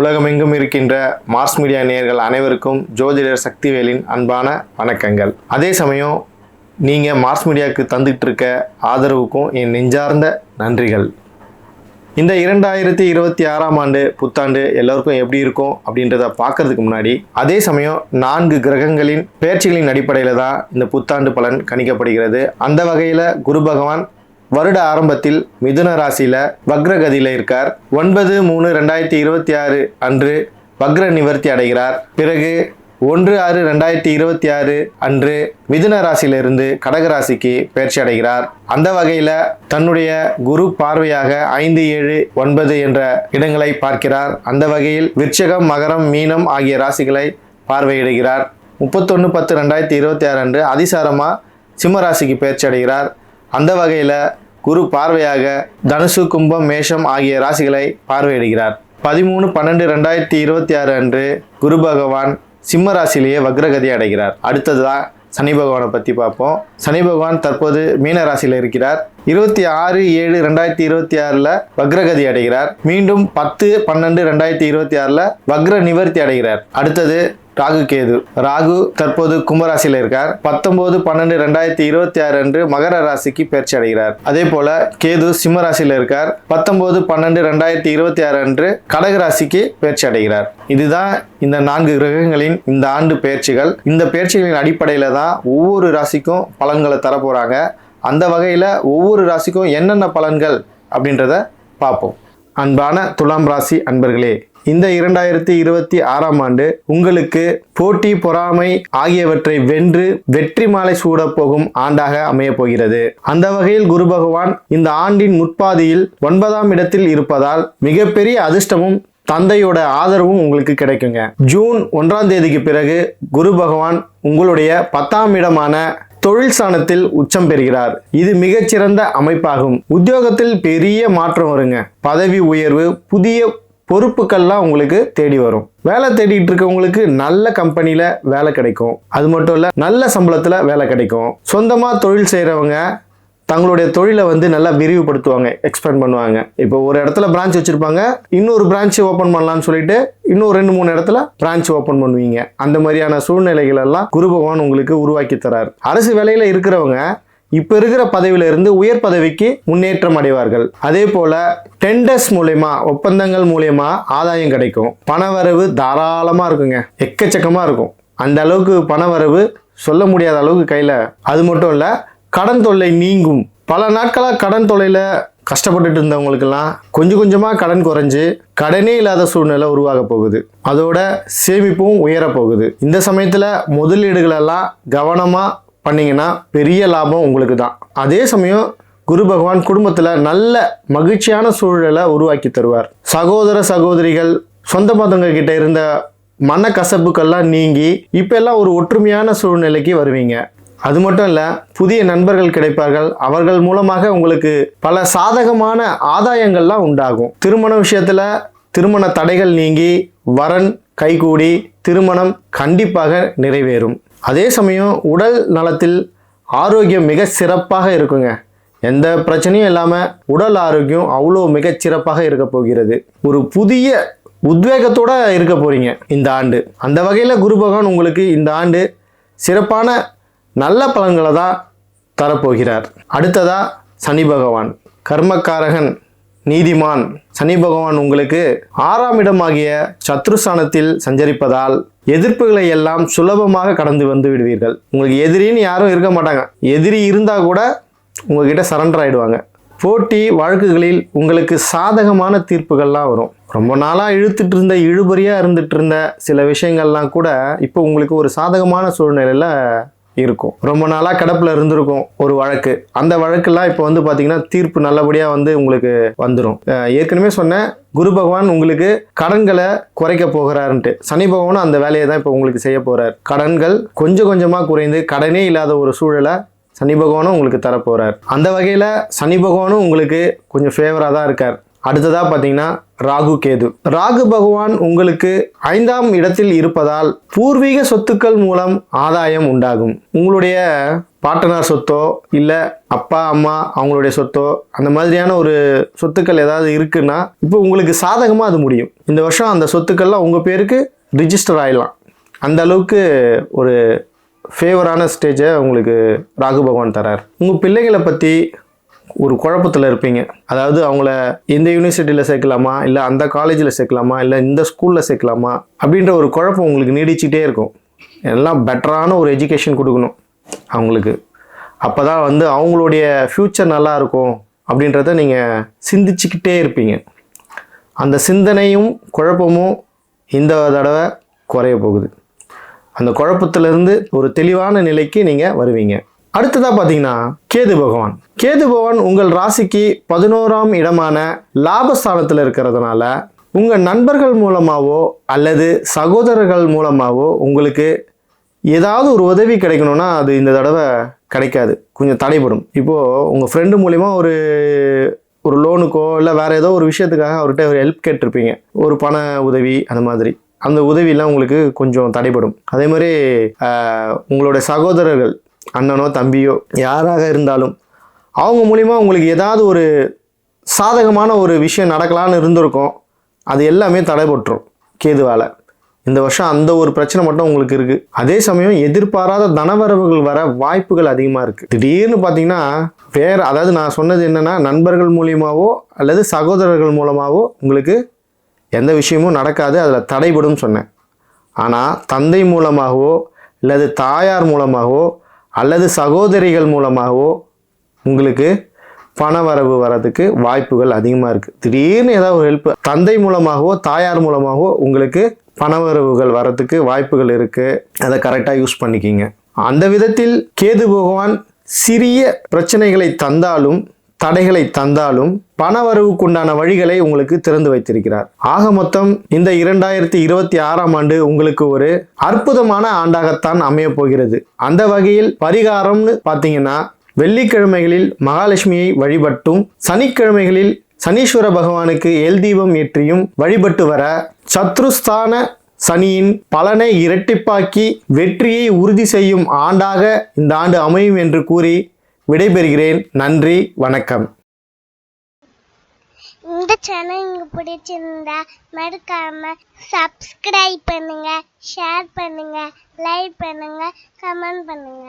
உலகமெங்கும் இருக்கின்ற Mars media நேயர்கள் அனைவருக்கும் ஜோதிடர் சக்திவேலின் அன்பான வணக்கங்கள். அதே சமயம் நீங்கள் மார்ஸ் மீடியாவுக்கு தந்துட்டு இருக்க ஆதரவுக்கும் என் நெஞ்சார்ந்த நன்றிகள். இந்த இரண்டாயிரத்தி இருபத்தி ஆறாம் ஆண்டு புத்தாண்டு எல்லோருக்கும் எப்படி இருக்கும் அப்படின்றத பார்க்கறதுக்கு முன்னாடி அதே சமயம் நான்கு கிரகங்களின் பேச்சுகளின் அடிப்படையில் தான் இந்த புத்தாண்டு பலன் கணிக்கப்படுகிறது. அந்த வகையில் குரு பகவான் வருட ஆரம்பத்தில் மிதுன ராசியில வக்ரகதியில இருக்கார். ஒன்பது மூணு ரெண்டாயிரத்தி இருபத்தி ஆறு அன்று வக்ர நிவர்த்தி அடைகிறார். பிறகு ஒன்று ஆறு ரெண்டாயிரத்தி இருபத்தி ஆறு அன்று மிதுன ராசியிலிருந்து கடக ராசிக்கு பயிற்சி அடைகிறார். அந்த வகையில் தன்னுடைய குரு பார்வையாக ஐந்து ஏழு ஒன்பது என்ற இடங்களை பார்க்கிறார். அந்த வகையில் விருச்சகம் மகரம் மீனம் ஆகிய ராசிகளை பார்வையிடுகிறார். முப்பத்தொன்று பத்து ரெண்டாயிரத்தி இருபத்தி ஆறு அன்று அதிசாரமாக சிம்ம ராசிக்கு பயிற்சி அடைகிறார். அந்த வகையில் குரு பார்வையாக தனுசு கும்பம் மேஷம் ஆகிய ராசிகளை பார்வையிடுகிறார். பதிமூணு பன்னெண்டு ரெண்டாயிரத்தி இருபத்தி ஆறு அன்று குரு பகவான் சிம்ம ராசியிலேயே வக்ரகதி அடைகிறார். அடுத்ததுதான் சனி பகவானை பற்றி பார்ப்போம். சனி பகவான் தற்போது மீன ராசியில் இருக்கிறார். இருபத்தி ஆறு ஏழு ரெண்டாயிரத்தி இருபத்தி ஆறில் வக்ரகதி அடைகிறார். மீண்டும் பத்து பன்னெண்டு ரெண்டாயிரத்தி இருபத்தி ஆறில் வக்ர நிவர்த்தி அடைகிறார். அடுத்தது ராகு கேது. ராகு தற்போது கும்பராசியில் இருக்கார். பத்தொன்பது பன்னெண்டு ரெண்டாயிரத்தி இருபத்தி ஆறு அன்று மகர ராசிக்கு பயிற்சி அடைகிறார். அதே போல கேது சிம்ம ராசியில் இருக்கார். பத்தொன்பது பன்னெண்டு ரெண்டாயிரத்தி இருபத்தி ஆறு அன்று கடக ராசிக்கு பயிற்சி அடைகிறார். இதுதான் இந்த நான்கு கிரகங்களின் இந்த ஆண்டு பயிற்சிகள். இந்த பயிற்சிகளின் அடிப்படையில் தான் ஒவ்வொரு ராசிக்கும் பலன்களை தர அந்த வகையில் ஒவ்வொரு ராசிக்கும் என்னென்ன பலன்கள் அப்படின்றத பார்ப்போம். அன்பான துலாம் ராசி அன்பர்களே இந்த இரண்டாயிரத்தி இருபத்தி ஆறாம் ஆண்டு உங்களுக்கு போட்டி பொறாமை ஆகியவற்றை வென்று வெற்றி மாலை சூடப்போகும் ஆண்டாக அமையப் போகிறது. அந்த வகையில் குரு பகவான் இந்த ஆண்டின் முற்பாதியில் ஒன்பதாம் இடத்தில் இருப்பதால் மிகப்பெரிய அதிர்ஷ்டமும் தந்தையோட ஆதரவும் உங்களுக்கு கிடைக்குங்க. ஜூன் ஒன்றாம் தேதிக்கு பிறகு குரு பகவான் உங்களுடைய பத்தாம் இடமான தொழில் ஸ்தானத்தில் உச்சம் பெறுகிறார். இது மிகச்சிறந்த அமைப்பாகும். உத்தியோகத்தில் பெரிய மாற்றம் வருங்க. பதவி உயர்வு புதிய பொறுப்புக்கள்லாம் உங்களுக்கு தேடி வரும். வேலை தேடிட்டு இருக்கவங்களுக்கு நல்ல கம்பெனியில் வேலை கிடைக்கும். அது மட்டும் இல்லை நல்ல சம்பளத்தில் வேலை கிடைக்கும். சொந்தமாக தொழில் செய்கிறவங்க தங்களுடைய தொழிலை வந்து நல்லா விரிவுபடுத்துவாங்க எக்ஸ்பேண்ட் பண்ணுவாங்க. இப்போ ஒரு இடத்துல பிரான்ச் வச்சுருப்பாங்க இன்னொரு பிரான்ச் ஓப்பன் பண்ணலாம்னு சொல்லிட்டு இன்னும் ரெண்டு மூணு இடத்துல பிரான்ச் ஓப்பன் பண்ணுவீங்க. அந்த மாதிரியான சூழ்நிலைகள் எல்லாம் குரு பகவான் உங்களுக்கு உருவாக்கி தரார். அரசு வேலையில் இருக்கிறவங்க இப்போ இருக்கிற பதவியில இருந்து உயர் பதவிக்கு முன்னேற்றம் அடைவார்கள். அதே போல டெண்டர்ஸ் மூலயமா ஒப்பந்தங்கள் மூலயமா ஆதாயம் கிடைக்கும். பணவரவு தாராளமாக இருக்குங்க. எக்கச்சக்கமாக இருக்கும். அந்த அளவுக்கு பணவரவு சொல்ல முடியாத அளவுக்கு கையில். அது மட்டும் இல்லை கடன் தொல்லை நீங்கும். பல நாட்களாக கடன் தொல்லையில் கஷ்டப்பட்டுட்டு இருந்தவங்களுக்கெல்லாம் கொஞ்சம் கொஞ்சமாக கடன் குறைஞ்சு கடனே இல்லாத சூழ்நிலை உருவாக போகுது. அதோட சேமிப்பும் உயர போகுது. இந்த சமயத்தில் முதலீடுகளெல்லாம் கவனமாக பண்ணிங்கன்னா பெரிய லாபம் உங்களுக்கு தான் அதே சமயம் குரு பகவான் குடும்பத்தில் நல்ல மகிழ்ச்சியான சூழலை உருவாக்கி தருவார். சகோதர சகோதரிகள் சொந்த மதங்க கிட்ட இருந்த மனக்கசப்புக்கெல்லாம் நீங்கி இப்போ எல்லாம் ஒரு ஒற்றுமையான சூழ்நிலைக்கு வருவீங்க. அது மட்டும் இல்லை புதிய நண்பர்கள் கிடைப்பார்கள். அவர்கள் மூலமாக உங்களுக்கு பல சாதகமான ஆதாயங்கள்லாம் உண்டாகும். திருமண விஷயத்தில் திருமண தடைகள் நீங்கி வரன் கைகூடி திருமணம் கண்டிப்பாக நிறைவேறும். அதே சமயம் உடல் நலத்தில் ஆரோக்கியம் மிக சிறப்பாக இருக்குங்க. எந்த பிரச்சனையும் இல்லாமல் உடல் ஆரோக்கியம் அவ்வளோ மிகச்சிறப்பாக இருக்க போகிறது. ஒரு புதிய உத்வேகத்தோட இருக்க போகிறீங்க இந்த ஆண்டு. அந்த வகையில் குரு பகவான் உங்களுக்கு இந்த ஆண்டு சிறப்பான நல்ல பலன்களை தான் தரப்போகிறார். அடுத்ததாக சனி பகவான். கர்மக்காரகன் நீதிமான் சனி பகவான் உங்களுக்கு ஆறாம் இடமாகிய சத்ருஸ்தானத்தில் சஞ்சரிப்பதால் எதிர்ப்புகளை எல்லாம் சுலபமாக கடந்து வந்து விடுவீர்கள். உங்களுக்கு எதிரின்னு யாரும் இருக்க மாட்டாங்க. எதிரி இருந்தால் கூட உங்ககிட்ட சரண்டர் ஆகிடுவாங்க போட்டி வழக்குகளில் உங்களுக்கு சாதகமான தீர்ப்புகள்லாம் வரும். ரொம்ப நாளாக இழுத்துட்டு இருந்த இழுபறியாக இருந்துட்டு இருந்த சில விஷயங்கள்லாம் கூட இப்போ உங்களுக்கு ஒரு சாதகமான சூழ்நிலையில் இருக்கும். ரொம்ப நாளாக கிடப்பில் இருந்திருக்கும் ஒரு வழக்கு. அந்த வழக்கெல்லாம் இப்போ வந்து பார்த்தீங்கன்னா தீர்ப்பு நல்லபடியாக வந்து உங்களுக்கு வந்துடும் ஏற்கனவே சொன்னேன் குரு பகவான் உங்களுக்கு கடன்களை குறைக்க போகிறாருன்ட்டு. சனி பகவானும் அந்த வேலையை தான் இப்போ உங்களுக்கு செய்ய போகிறார் கடன்கள் கொஞ்சம் கொஞ்சமாக குறைந்து கடனே இல்லாத ஒரு சூழலை சனி பகவானும் உங்களுக்கு தரப்போகிறார் அந்த வகையில் சனி பகவானும் உங்களுக்கு கொஞ்சம் ஃபேவராக தான் இருக்கார். அடுத்ததாக பார்த்தீங்கன்னா ராகு கேது. ராகு பகவான் உங்களுக்கு ஐந்தாம் இடத்தில் இருப்பதால் பூர்வீக சொத்துக்கள் மூலம் ஆதாயம் உண்டாகும். உங்களுடைய பாட்டனார் சொத்தோ இல்லை அப்பா அம்மா அவங்களுடைய சொத்தோ அந்த மாதிரியான ஒரு சொத்துக்கள் ஏதாவது இருக்குன்னா இப்போ உங்களுக்கு சாதகமாக அது முடியும். இந்த வருஷம் அந்த சொத்துக்கள்லாம் உங்கள் பேருக்கு ரிஜிஸ்டர் ஆகிடலாம் அந்த அளவுக்கு ஒரு ஃபேவரான ஸ்டேஜை உங்களுக்கு ராகு பகவான் தரார். உங்கள் பிள்ளைகளை பற்றி ஒரு குழப்பத்தில் இருப்பீங்க. அதாவது அவங்கள இந்த யூனிவர்சிட்டியில் சேர்க்கலாமா? இல்லை அந்த காலேஜில் சேர்க்கலாமா? இல்லை இந்த ஸ்கூலில் சேர்க்கலாமா? அப்படின்ற ஒரு குழப்பம் உங்களுக்கு நீடிச்சுட்டே இருக்கும். எல்லாம் பெட்டரான ஒரு எஜுகேஷன் கொடுக்கணும் அவங்களுக்கு. அப்போ தான் வந்து அவங்களுடைய ஃப்யூச்சர் நல்லா இருக்கும் அப்படின்றத நீங்கள் சிந்திச்சுக்கிட்டே இருப்பீங்க. அந்த சிந்தனையும் குழப்பமும் இந்த தடவை குறைய போகுது. அந்த குழப்பத்திலேருந்து ஒரு தெளிவான நிலைக்கு நீங்கள் வருவீங்க. அடுத்ததாக பார்த்தீங்கன்னா கேது பகவான். கேது பகவான் உங்கள் ராசிக்கு பதினோராம் இடமான லாபஸ்தானத்தில் இருக்கிறதுனால உங்கள் நண்பர்கள் மூலமாகவோ அல்லது சகோதரர்கள் மூலமாகவோ உங்களுக்கு ஏதாவது ஒரு உதவி கிடைக்கணும்னா அது இந்த தடவை கிடைக்காது. கொஞ்சம் தடைப்படும் இப்போது உங்கள் ஃப்ரெண்டு மூலிமா ஒரு ஒரு லோனுக்கோ இல்லை வேறு ஏதோ ஒரு விஷயத்துக்காக அவர்கிட்ட ஒரு ஹெல்ப் கேட்டிருப்பீங்க. ஒரு பண உதவி அந்த மாதிரி. அந்த உதவியெல்லாம் உங்களுக்கு கொஞ்சம் தடைப்படும் அதே மாதிரி உங்களுடைய சகோதரர்கள் அண்ணனோ தம்பியோ யாராக இருந்தாலும் அவங்க மூலிமா உங்களுக்கு ஏதாவது ஒரு சாதகமான ஒரு விஷயம் நடக்கலான்னு இருந்திருக்கும். அது எல்லாமே தடைபட்டுரும் கேதுவால். இந்த வருஷம் அந்த ஒரு பிரச்சனை மட்டும் உங்களுக்கு இருக்குது அதே சமயம் எதிர்பாராத தனவரவுகள் வர வாய்ப்புகள் அதிகமாக இருக்குது திடீர்னு பார்த்தீங்கன்னா வேறு அதாவது நான் சொன்னது என்னென்னா நண்பர்கள் மூலியமாகவோ அல்லது சகோதரர்கள் மூலமாகவோ உங்களுக்கு எந்த விஷயமும் நடக்காது அதில் தடைபடும் சொன்னேன். ஆனால் தந்தை மூலமாகவோ அல்லது தாயார் மூலமாகவோ அல்லது சகோதரிகள் மூலமாகவோ உங்களுக்கு பணவரவு வரதுக்கு வாய்ப்புகள் அதிகமாக இருக்குது திடீர்னு ஏதாவது ஒரு ஹெல்ப் தந்தை மூலமாகவோ தாயார் மூலமாகவோ உங்களுக்கு பணவரவுகள் வரதுக்கு வாய்ப்புகள் இருக்குது அதை கரெக்டாக யூஸ் பண்ணிக்கிங்க. அந்த விதத்தில் கேது பகவான் சிறிய பிரச்சனைகளை தந்தாலும் தடைகளை தந்தாலும் பணவரவுக்குண்டான வழிகளை உங்களுக்கு திறந்து வைத்திருக்கிறார். ஆக மொத்தம் இந்த இரண்டாயிரத்தி இருபத்தி ஆறாம் ஆண்டு உங்களுக்கு ஒரு அற்புதமான ஆண்டாகத்தான் அமைய போகிறது. அந்த வகையில் பரிகாரம்னு பார்த்தீங்கன்னா வெள்ளிக்கிழமைகளில் மகாலட்சுமியை வழிபட்டும் சனிக்கிழமைகளில் சனீஸ்வர பகவானுக்கு எல் தீபம் ஏற்றியும் வழிபட்டு வர சத்ருஸ்தான சனியின் பலனை இரட்டிப்பாக்கி வெற்றியை உறுதி செய்யும் ஆண்டாக இந்த ஆண்டு அமையும் என்று கூறி விடைபெறுகிறேன். நன்றி வணக்கம். இந்த சேனல் உங்களுக்கு பிடிச்சிருந்தா மறக்காம சப்ஸ்கிரைப் பண்ணுங்க ஷேர் பண்ணுங்க லைக் பண்ணுங்க கமெண்ட் பண்ணுங்க.